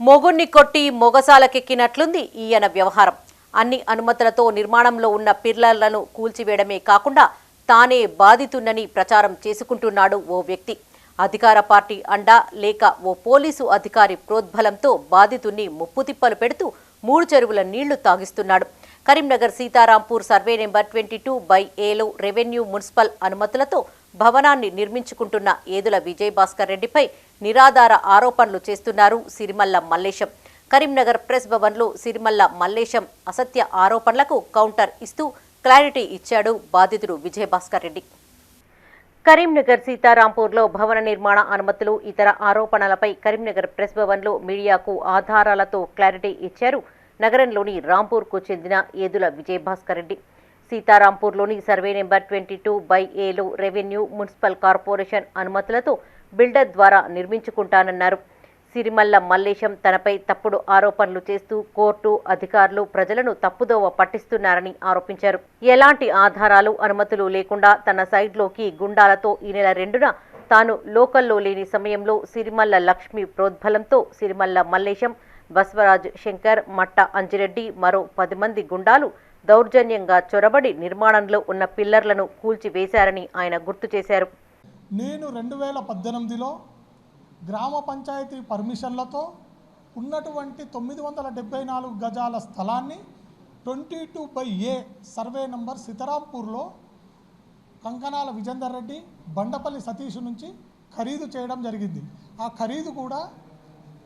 మొగుణ్ణి కొట్టి మొగసాలకెక్కినట్లుంది ఈయన వ్యవహారం. అన్ని అనుమతులతో నిర్మాణంలో ఉన్న పిల్లలను కూల్చివేయడమే కాకుండా తానే బాధితున్నని ప్రచారం చేసుకుంటున్నాడు ఓ వ్యక్తి. అధికార పార్టీ అండా లేక ఓ పోలీసు అధికారి ప్రోద్బలంతో బాధితుణ్ణి ముప్పుతిప్పలు పెడుతూ మూడు చెరువుల నీళ్ళు తాగిస్తున్నాడు. Karimnagar Sitarampur survey number twenty two by ఏలో రెవెన్యూ మున్సిపల్ అనుమతులతో భవనాన్ని నిర్మించుకుంటున్న ఏదుల విజయభాస్కర్ రెడ్డిపై నిరాధార ఆరోపణలు చేస్తున్నారు సిరిమల్ల మల్లేశం. కరీంనగర్ ప్రెస్ భవన్లో సిరిమల్ల మల్లేశం అసత్య ఆరోపణలకు కౌంటర్ ఇస్తూ క్లారిటీ ఇచ్చాడు బాధితుడు విజయభాస్కర్ రెడ్డి. కరీంనగర్ సీతారాంపూర్లో భవన నిర్మాణ అనుమతులు ఇతర ఆరోపణలపై కరీంనగర్ ప్రెస్ భవన్లో మీడియాకు ఆధారాలతో క్లారిటీ ఇచ్చారు నగరంలోని రాంపూర్కు చెందిన Edula Vijayabhaskar Reddy. సీతారాంపూర్లోని survey number twenty two by ఏలో రెవెన్యూ మున్సిపల్ కార్పొరేషన్ అనుమతులతో బిల్డర్ ద్వారా నిర్మించుకుంటానన్నారు. సిరిమల్ల మల్లేశం తనపై తప్పుడు ఆరోపణలు చేస్తూ కోర్టు అధికారులు ప్రజలను తప్పుదోవ పట్టిస్తున్నారని ఆరోపించారు. ఎలాంటి ఆధారాలు అనుమతులు లేకుండా తన సైడ్లోకి గుండాలతో ఈ నెల రెండున తాను లోకల్లో లేని సమయంలో సిరిమల్ల లక్ష్మి ప్రోద్బలంతో సిరిమల్ల మల్లేశం బస్వరాజ్ శంకర్ మట్ట అంజిరెడ్డి మరో పది మంది గుండాలు దౌర్జన్యంగా చొరబడి నిర్మాణంలో ఉన్న పిల్లర్లను కూల్చివేశారని ఆయన గుర్తు చేశారు. నేను రెండు వేల పద్దెనిమిదిలో గ్రామ పంచాయతీ పర్మిషన్లతో ఉన్నటువంటి తొమ్మిది వందల డెబ్బై నాలుగు గజాల స్థలాన్ని twenty two by A survey number సీతారాంపూర్లో Kankanala Vijender Reddy Bandapalli Satish నుంచి ఖరీదు చేయడం జరిగింది. ఆ ఖరీదు కూడా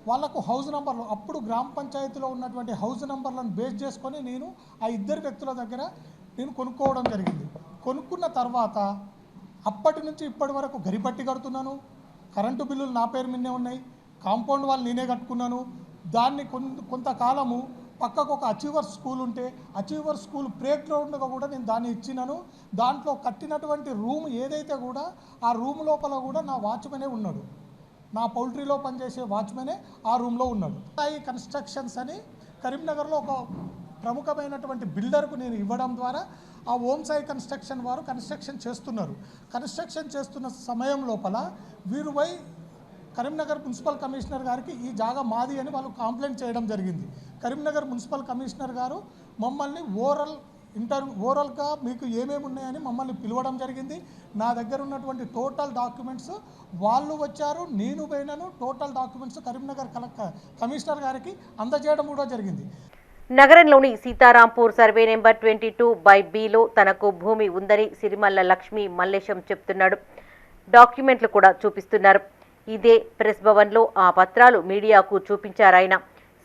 వాళ్ళకు హౌస్ నంబర్లు అప్పుడు గ్రామ పంచాయతీలో ఉన్నటువంటి హౌస్ నంబర్లను బేస్ చేసుకొని నేను ఆ ఇద్దరు వ్యక్తుల దగ్గర నేను కొనుక్కోవడం జరిగింది. కొనుక్కున్న తర్వాత అప్పటి నుంచి ఇప్పటి వరకు గరిపట్టి కడుతున్నాను. కరెంటు బిల్లులు నా పేరు మీదనే ఉన్నాయి. కాంపౌండ్ వాళ్ళు నేనే కట్టుకున్నాను. దాన్ని కొంత కొంతకాలము పక్కకు ఒక అచీవర్ స్కూల్ ఉంటే అచీవర్ స్కూల్ ప్లే గ్రౌండ్గా కూడా నేను దాన్ని ఇచ్చినాను. దాంట్లో కట్టినటువంటి రూమ్ ఏదైతే కూడా ఆ రూమ్ లోపల కూడా నా వాచ్మెనే ఉన్నాడు. నా పౌల్ట్రీలో పనిచేసే వాచ్మెనే ఆ రూమ్లో ఉన్నాడు. సాయి కన్స్ట్రక్షన్స్ అని కరీంనగర్లో ఒక ప్రముఖమైనటువంటి బిల్డర్కు నేను ఇవ్వడం ద్వారా ఆ ఓం సాయి కన్స్ట్రక్షన్ వారు కన్స్ట్రక్షన్ చేస్తున్నారు. కన్స్ట్రక్షన్ చేస్తున్న సమయం లోపల వీరు పోయి కరీంనగర్ మున్సిపల్ కమిషనర్ గారికి ఈ జాగా మాది అని వాళ్ళు కంప్లైంట్ చేయడం జరిగింది. కరీంనగర్ మున్సిపల్ కమిషనర్ గారు మమ్మల్ని ఓరల్ ఇంటర్ ఓరల్గా మీకు ఏమేమి ఉన్నాయని మమ్మల్ని పిలవడం జరిగింది. నా దగ్గర ఉన్నటువంటి టోటల్ డాక్యుమెంట్స్ వాళ్ళు వచ్చారు నేను పోయినాను. Total documents Karimnagar collector commissioner గారికి అందజేయడం కూడా జరిగింది. నగరంలోని Sitarampur survey number twenty two by below తనకు భూమి ఉందని సిరిమల్ల లక్ష్మి మల్లేశం చెప్తున్నాడు. డాక్యుమెంట్లు కూడా చూపిస్తున్నారు. ఇదే ప్రెస్ భవన్లో ఆ పత్రాలు మీడియాకు చూపించారాయన.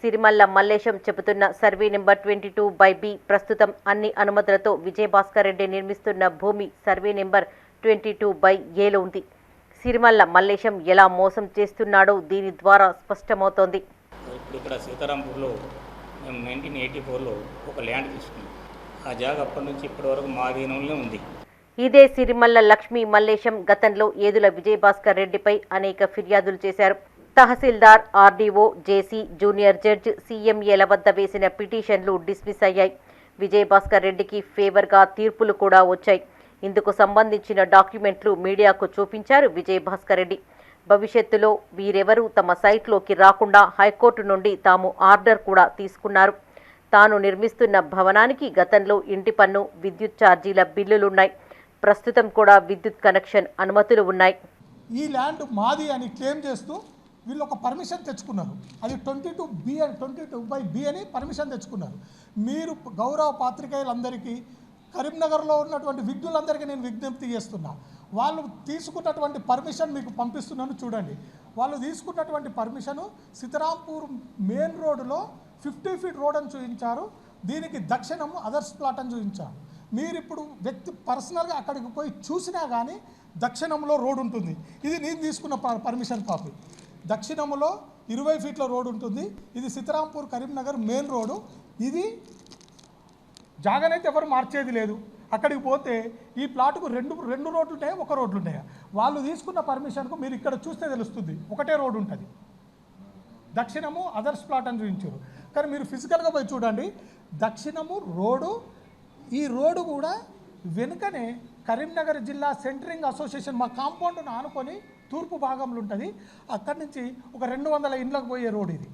సిరిమల్ల మల్లేశం చెబుతున్న survey number twenty two by B ప్రస్తుతం అన్ని అనుమతులతో విజయభాస్కర్ రెడ్డి నిర్మిస్తున్న భూమి survey number twenty two by ఏలో ఉంది. సిరిమల్ల మల్లేశం ఎలా మోసం చేస్తున్నాడో దీని ద్వారా స్పష్టమవుతోంది. ఇప్పుడు ఇక్కడ సీతారాంపూర్లో మేము నైన్టీన్ ఎయిటీ ఫోర్లో ఒక ల్యాండ్ తీసుకున్నాం. ఆ జాగా అప్పటి నుంచి ఇప్పటి వరకు మా అధీనంలో ఉంది. ఇదే సిరిమల్ల లక్ష్మీ మల్లేశం గతంలో ఏదుల విజయభాస్కర్ రెడ్డిపై అనేక ఫిర్యాదులు చేశారు. Tahsildar RDO JC junior judge సీఎంఏల వద్ద వేసిన పిటిషన్లు డిస్మిస్ అయ్యాయి. విజయభాస్కర్ రెడ్డికి ఫేవర్గా తీర్పులు కూడా వచ్చాయి. ఇందుకు సంబంధించిన డాక్యుమెంట్లు మీడియాకు చూపించారు విజయభాస్కర్ రెడ్డి. భవిష్యత్తులో వీరెవరూ తమ సైట్లోకి రాకుండా హైకోర్టు నుండి తాము ఆర్డర్ కూడా తీసుకున్నారు. తాను నిర్మిస్తున్న భవనానికి గతంలో ఇంటి పన్ను విద్యుత్ ఛార్జీల బిల్లులున్నాయి. ప్రస్తుతం కూడా విద్యుత్ కనెక్షన్ అనుమతులు ఉన్నాయి. ఈ ల్యాండ్ మాది అని క్లెయిమ్ చేస్తూ వీళ్ళు ఒక పర్మిషన్ తెచ్చుకున్నారు. అది ట్వంటీ టూ బి అని ట్వంటీ టూ బై బి అని పర్మిషన్ తెచ్చుకున్నారు. మీరు గౌరవ పాత్రికేయులందరికీ కరీంనగర్లో ఉన్నటువంటి విజ్ఞులందరికీ నేను విజ్ఞప్తి చేస్తున్నా. వాళ్ళు తీసుకున్నటువంటి పర్మిషన్ మీకు పంపిస్తున్నాను చూడండి. వాళ్ళు తీసుకున్నటువంటి పర్మిషను సీతారాంపూర్ మెయిన్ రోడ్డులో ఫిఫ్టీ ఫీట్ రోడ్ అని చూపించారు. దీనికి దక్షిణము అదర్స్ ప్లాట్ అని చూపించారు. మీరు ఇప్పుడు వ్యక్తి పర్సనల్గా అక్కడికి పోయి చూసినా కానీ దక్షిణంలో రోడ్ ఉంటుంది. ఇది నేను తీసుకున్న ప- పర్మిషన్ కాపీ. దక్షిణములో ఇరవై ఫీట్ల రోడ్డు ఉంటుంది. ఇది సీతారాంపూర్ కరీంనగర్ మెయిన్ రోడ్డు ఇది జాగనైతే ఎవరు మార్చేది లేదు. అక్కడికి పోతే ఈ ప్లాట్కు రెండు రెండు రోడ్లు ఉంటాయా ఒక రోడ్లు ఉంటాయా వాళ్ళు తీసుకున్న పర్మిషన్కు మీరు ఇక్కడ చూస్తే తెలుస్తుంది. ఒకటే రోడ్డు ఉంటుంది. దక్షిణము అదర్స్ ప్లాట్ అని చూపించారు. కానీ మీరు ఫిజికల్గా పోయి చూడండి. దక్షిణము రోడ్డు ఈ రోడ్డు కూడా వెనుకనే కరీంనగర్ జిల్లా సెంటరింగ్ అసోసియేషన్ మా కాంపౌండ్ను ఆనుకొని తూర్పు భాగంలో ఉంటుంది. అక్కడి నుంచి ఒక రెండు వందల ఇండ్లకు పోయే రోడ్ ఇది.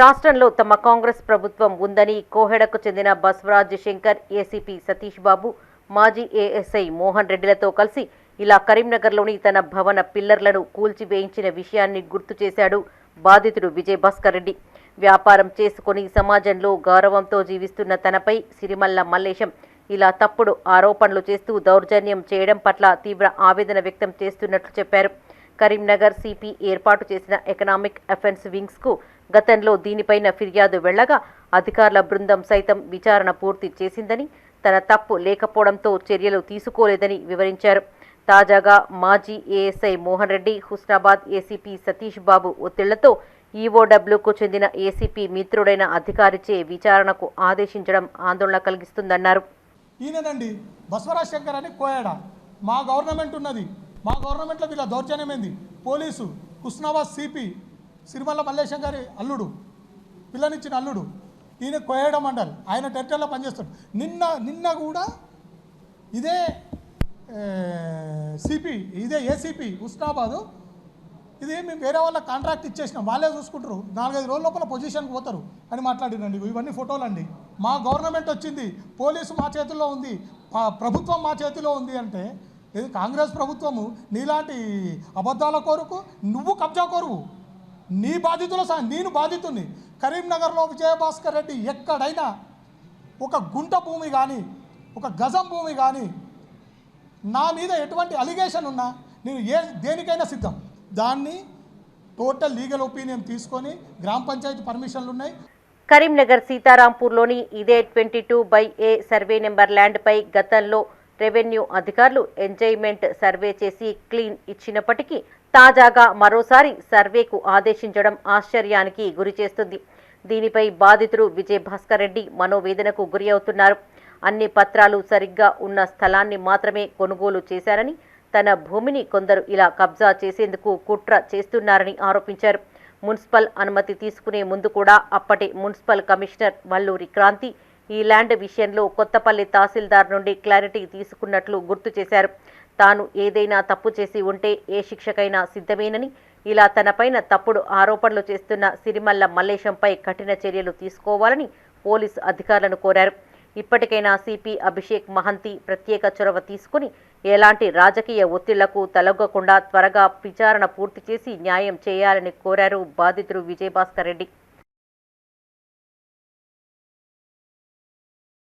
రాష్ట్రంలో తమ కాంగ్రెస్ ప్రభుత్వం ఉందని కోహెడకు చెందిన బస్వరాజ్ శంకర్ ఏసీపీ సతీష్ బాబు మాజీ ఏఎస్ఐ మోహన్ రెడ్డిలతో కలిసి ఇలా కరీంనగర్లోని తన భవన పిల్లర్లను కూల్చివేయించిన విషయాన్ని గుర్తు చేశాడు బాధితుడు విజయ్ భాస్కర్ రెడ్డి. వ్యాపారం చేసుకుని సమాజంలో గౌరవంతో జీవిస్తున్న తనపై సిరిమల్ల మల్లేశం ఇలా తప్పుడు ఆరోపణలు చేస్తూ దౌర్జన్యం చేయడం పట్ల తీవ్ర ఆవేదన వ్యక్తం చేస్తున్నట్లు చెప్పారు. కరీంనగర్ సిపి ఏర్పాటు చేసిన ఎకనామిక్ అఫెన్స్ వింగ్స్కు గతంలో దీనిపైన ఫిర్యాదు వెళ్ళగా అధికారుల బృందం సైతం విచారణ పూర్తి చేసిందని తన తప్పు లేకపోవడంతో చర్యలు తీసుకోలేదని వివరించారు. తాజాగా మాజీ ఏఎస్ఐ మోహన్ రెడ్డి హుస్నాబాద్ ఏసీపీ సతీష్ బాబు ఒత్తిళ్ళతో ఈఓడబ్ల్యూకు చెందిన ఏసీపీ మిత్రుడైన అధికారిచే విచారణకు ఆదేశించడం ఆందోళన కలిగిస్తుందన్నారు. ఈయనండి బసవరాజ్ శంకర్ అని కోయాడ? మా గవర్నమెంట్ ఉన్నది. మా గవర్నమెంట్లో వీళ్ళ దౌర్జన్యం ఏంది? పోలీసు హుస్నాబాద్ సిపి సిరిమల్ల మల్లేశం గారి అల్లుడు పిల్లనిచ్చిన అల్లుడు ఈయన కోయడ మండల్ ఆయన టెరిటరీలో పనిచేస్తాడు. నిన్న నిన్న కూడా ఇదే సిపి ఇదే ఏసీపీ హుస్నాబాదు ఇది మేము వేరే వాళ్ళ కాంట్రాక్ట్ ఇచ్చేసినాం. వాళ్ళే చూసుకుంటారు. నాలుగైదు రోజుల లోపల పొజిషన్కి పోతారు అని మాట్లాడినండి ఇవన్నీ ఫోటోలు అండి మా గవర్నమెంట్ వచ్చింది. పోలీసు మా చేతుల్లో ఉంది. ప్రభుత్వం మా చేతిలో ఉంది అంటే ఇది కాంగ్రెస్ ప్రభుత్వము నీలాంటి అబద్ధాల కోరుకు నువ్వు కబ్జా కోరువు. నీ బాధితుల సహా నేను బాధితుని కరీంనగర్లో విజయభాస్కర్ రెడ్డి ఎక్కడైనా ఒక గుంట భూమి కానీ ఒక గజం భూమి కానీ నా మీద ఎటువంటి అలిగేషన్ ఉన్నా నేను ఏ దేనికైనా సిద్ధం. దాన్ని టోటల్ లీగల్ ఒపీనియన్ తీసుకొని గ్రామ పంచాయతీ పర్మిషన్లు ఉన్నాయి. కరీంనగర్ సీతారాంపూర్లోని ఇదే twenty two by A survey number ల్యాండ్పై గతంలో రెవెన్యూ అధికారులు ఎంజాయ్మెంట్ సర్వే చేసి క్లీన్ ఇచ్చినప్పటికీ తాజాగా మరోసారి సర్వేకు ఆదేశించడం ఆశ్చర్యానికి గురిచేస్తుంది. దీనిపై బాధితుడు విజయ్ భాస్కర్ రెడ్డి మనోవేదనకు గురి అవుతున్నారు. అన్ని పత్రాలు సరిగ్గా ఉన్న స్థలాన్ని మాత్రమే కొనుగోలు చేశారని తన భూమిని కొందరు ఇలా కబ్జా చేసేందుకు కుట్ర చేస్తున్నారని ఆరోపించారు. మున్సిపల్ అనుమతి తీసుకునే ముందు కూడా అప్పటి మున్సిపల్ కమిషనర్ వల్లూరి క్రాంతి ఈ ల్యాండ్ విషయంలో కొత్తపల్లి తహసీల్దార్ నుండి క్లారిటీ తీసుకున్నట్లు గుర్తు చేశారు. తాను ఏదైనా తప్పు చేసి ఉంటే ఏ శిక్షకైనా సిద్ధమేనని ఇలా తనపైన తప్పుడు ఆరోపణలు చేస్తున్న సిరిమల్ల మల్లేశంపై కఠిన చర్యలు తీసుకోవాలని పోలీసు అధికారులను కోరారు. ఇప్పటికైనా సిపి అభిషేక్ మహంతి ప్రత్యేక చొరవ తీసుకుని ఎలాంటి రాజకీయ ఒత్తిళ్ళకు తలొగ్గకుండా త్వరగా విచారణ పూర్తి చేసి న్యాయం చేయాలని కోరారు బాధితుడు విజయభాస్కర్ రెడ్డి.